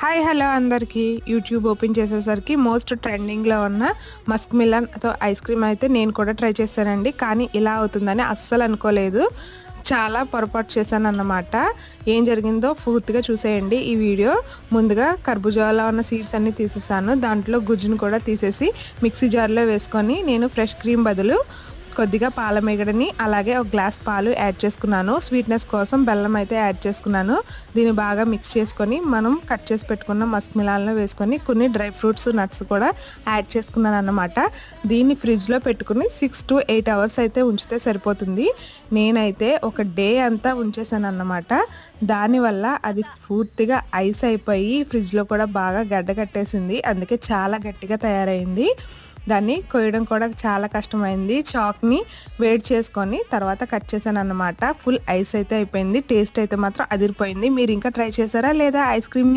Hi hello అందరికీ. YouTube open చేసేసరికి most ట్రెండింగ్లో ఉన్న మస్క్ మిలన్తో ఐస్ క్రీమ్ అయితే నేను కూడా ట్రై చేశానండి. కానీ ఇలా అవుతుందని అస్సలు అనుకోలేదు. చాలా పొరపాటు చేశాను అన్నమాట ఏం జరిగిందో పూర్తిగా చూసేయండి ఈ వీడియో ముందుగా కర్బూజాలో ఉన్న సీడ్స్ అన్నీ తీసేసాను. దాంట్లో గుజ్జును కూడా తీసేసి మిక్సీ జార్లో వేసుకొని నేను ఫ్రెష్ క్రీమ్ బదులు కొద్దిగా పాల మిగడని అలాగే ఒక గ్లాస్ పాలు యాడ్ చేసుకున్నాను. స్వీట్నెస్ కోసం బెల్లం అయితే యాడ్ చేసుకున్నాను. దీన్ని బాగా మిక్స్ చేసుకొని మనం కట్ చేసి పెట్టుకున్న మస్క్ మిలాలను వేసుకొని కొన్ని డ్రై ఫ్రూట్స్ నట్స్ కూడా యాడ్ చేసుకున్నాను అన్నమాట. దీన్ని ఫ్రిడ్జ్లో పెట్టుకుని సిక్స్ టు ఎయిట్ అవర్స్ అయితే ఉంచితే సరిపోతుంది. నేనైతే ఒక డే అంతా ఉంచేసాను అన్నమాట. దానివల్ల అది పూర్తిగా ఐస్ అయిపోయి ఫ్రిడ్జ్లో కూడా బాగా గడ్డ కట్టేసింది. అందుకే చాలా గట్టిగా తయారైంది. దాన్ని కొయ్యడం కూడా చాలా కష్టమైంది. చాక్ని వేడి చేసుకొని తర్వాత కట్ చేశాను అన్నమాట ఫుల్ ఐస్ అయితే అయిపోయింది. టేస్ట్ అయితే మాత్రం అదిరిపోయింది. మీరు ఇంకా ట్రై చేశారా? లేదా ఐస్ క్రీమ్ని